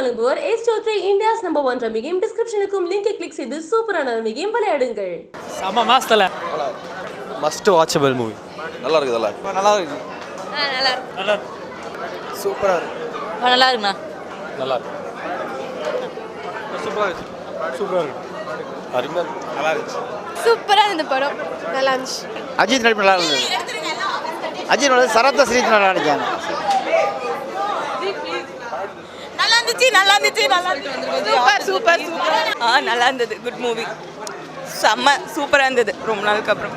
வழங்குவோர் ace three India's number one rummy game டிஸ்கிரிப்ஷனுக்கும் லிங்கை click செய்து சூப்பரான ரம்மி கேம் விளையாடுங்கள். செம்ம மாசத்துல மஸ்ட் வாட்சபிள் மூவி நல்லா இருக்குது நல்லா இருக்கு. நல்லா இருக்கு. நல்லா இருக்கு. நல்லா சூப்பராக இருக்கு நல்லா இருக்குண்ணா. நல்லா இருக்கு. சூப்பராக இருக்கு. இருக்கு. இருக்கு நல்லா இருந்துச்சு சூப்பரா இருந்த படம். நல்லா இருந்துச்சு. அஜித் நடிப்பு நல்லா இருந்தது. அஜித் சரத்த ஸ்ரீத் நல்லா நடிச்சாங்க. நல்லா இருந்துச்சு நல்லா சூப்பர் சூப்பர் சூப்பர் ஆ நல்லா இருந்தது. குட் மூவி செம்ம சூப்பராக இருந்தது. ரொம்ப நாளுக்கு அப்புறம்.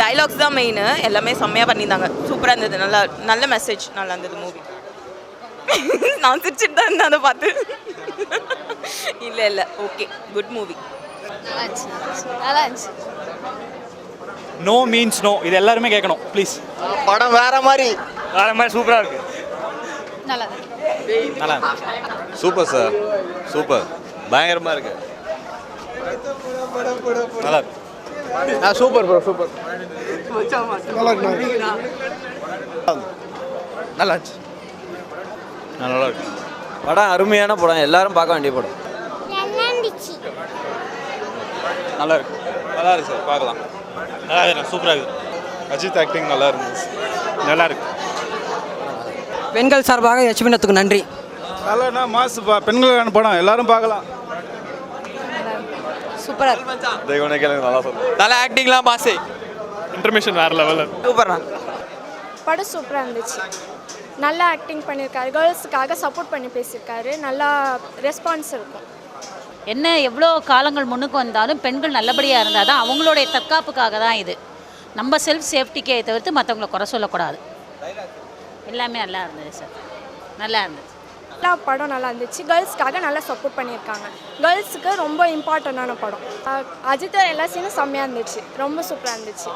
டைலாக்ஸ் தான் மெயின் எல்லாமே செம்மையாக பண்ணியிருந்தாங்க. சூப்பராக இருந்தது. நல்லா நல்ல மெசேஜ் நல்லா இருந்தது மூவி நான் சிரிச்சிட்டு தான் இருந்தேன் அதை பார்த்து. இல்லை இல்லை. ஓகே குட் மூவி நல்லா இருந்துச்சு. நோ மீன்ஸ் நோ இது எல்லாருமே கேட்கணும். ப்ளீஸ் படம் வேற மாதிரி. வேற மாதிரி சூப்பராக இருக்கு. நல்லா நல்லா சூப்பர் சார் சூப்பர். பயங்கரமாக இருக்கு. நல்லா இருக்கு. Super bro super. நல்லா இருந்துச்சு. நல்லா இருக்கு. படம் அருமையான படம். எல்லாரும் பார்க்க வேண்டிய படம். நல்லா இருக்கு. நல்லா இருக்கு சார் பார்க்கலாம். நல்லா இருக்கு சூப்பராக இருக்கு. அஜித் ஆக்டிங் நல்லா இருந்துச்சு. நல்லா இருக்கு. பெண்கள் சார்பாக யட்சுமினத்துக்கு நன்றி. நல்ல மாசு பெண்களுக்கான படம்? எல்லாரும் பார்க்கலாம். சூப்பராக இருக்கு. தெய்வனை கேளுங்க நல்லா சொல்லுங்க நல்ல ஆக்டிங்லாம் பாசே இன்டர்மிஷன் வேற லெவலில் சூப்பர்ண்ணா படம் சூப்பராக இருந்துச்சு. நல்லா ஆக்டிங் பண்ணியிருக்காரு. கேர்ள்ஸுக்காக சப்போர்ட் பண்ணி பேசியிருக்காரு. நல்லா ரெஸ்பான்ஸ் இருக்கும். என்ன எவ்வளோ காலங்கள் முன்னுக்கு வந்தாலும் பெண்கள் நல்லபடியாக இருந்தால் தான் அவங்களுடைய தற்காப்புக்காக தான் இது. நம்ம செல்ஃப் சேஃப்டிக்கே தவிர்த்து மற்றவங்கள குறை சொல்லக்கூடாது. எல்லாமே நல்லா இருந்தது சார். நல்லா இருந்தது. எல்லா படம் நல்லா இருந்துச்சு. கேர்ள்ஸ்க்காக நல்லா சப்போர்ட் பண்ணியிருக்காங்க. கேர்ள்ஸுக்கு ரொம்ப இம்பார்ட்டண்டான படம். அஜித் எல்லா சீனும் செம்மையாக இருந்துச்சு. ரொம்ப சூப்பராக இருந்துச்சு.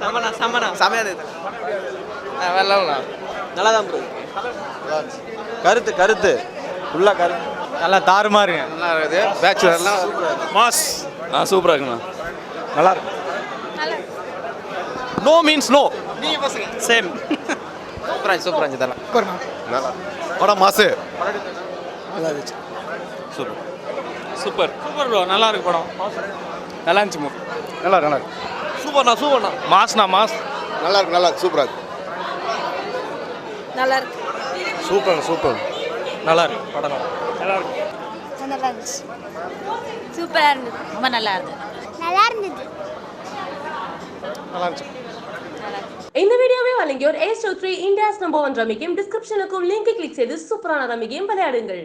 செம்மண்ணா செம்மண்ணா செம்மையா இருந்தது. நல்லா தான் கருத்து கருத்து. ஃபுல்லாக கருத்து. நல்லா தாறுமாறுங்க நல்லா இருக்குது. பேச்சுலர்லாம் மாஸ் ஆ சூப்பராக இருக்குண்ணா. நல்லா இருக்கு. நோ மீன்ஸ் நோ சேம் சூப்பராக சூப்பராக இருந்துச்சு தரலாம் நல்லா. படம் மாசு. சூப்பர். சூப்பர். சூப்பர் ப்ரோ நல்லா இருக்கு படம். நல்லா இருந்துச்சு மூவி நல்லா இருக்கு நல்லா இருக்கு. சூப்பர்ண்ணா சூப்பர்ண்ணா. மாஸ்ண்ணா மாஸ் நல்லா இருக்கு நல்லா இருக்கு சூப்பராக இருக்கு. நல்லா இருக்கு. Super super. நல்லா இருக்கு படம் நல்லா இருக்கு. நல்லா இருந்துச்சு. சூப்பராக இருந்தது. ரொம்ப நல்லா இருந்தது. நல்லா இருந்தது நல்லா இருந்துச்சு. இந்த வீடியோவை வழங்கியோர் ace three India's number one rummy game டிஸ்கிரிப்ஷனுக்கும் லிங்கை கிளிக் செய்து சூப்பரான ரம்மி கேம் விளையாடுங்கள்.